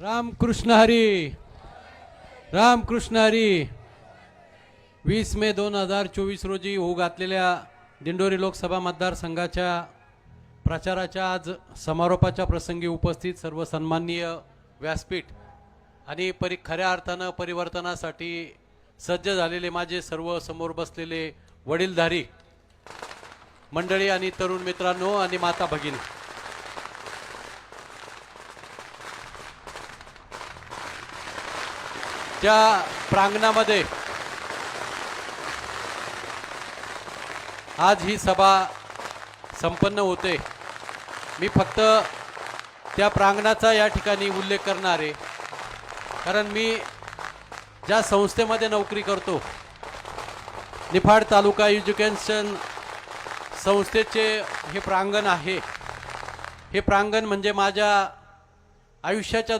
रामकृष्ण हरी. रामकृष्ण हरी. वीस मे दोन हजार चोवीस रोजी होऊ घातलेल्या दिंडोरी लोकसभा मतदारसंघाच्या प्रचाराच्या आज समारोपाच्या प्रसंगी उपस्थित सर्व सन्माननीय व्यासपीठ आणि परि खऱ्या अर्थानं परिवर्तनासाठी सज्ज झालेले माझे सर्व समोर बसलेले वडीलधारी मंडळी आणि तरुण मित्रांनो आणि माता भगिनी. त्या प्रांगणामध्ये. आज ही सभा संपन्न होते. मी फक्त त्या प्रांगणाचा या ठिकाणी उल्लेख करणार आहे. कारण मी ज्या संस्थेमध्ये नोकरी करतो निफाड तालुका एज्युकेशन संस्थेचे हे प्रांगण आहे. हे प्रांगण म्हणजे माझ्या आयुष्याच्या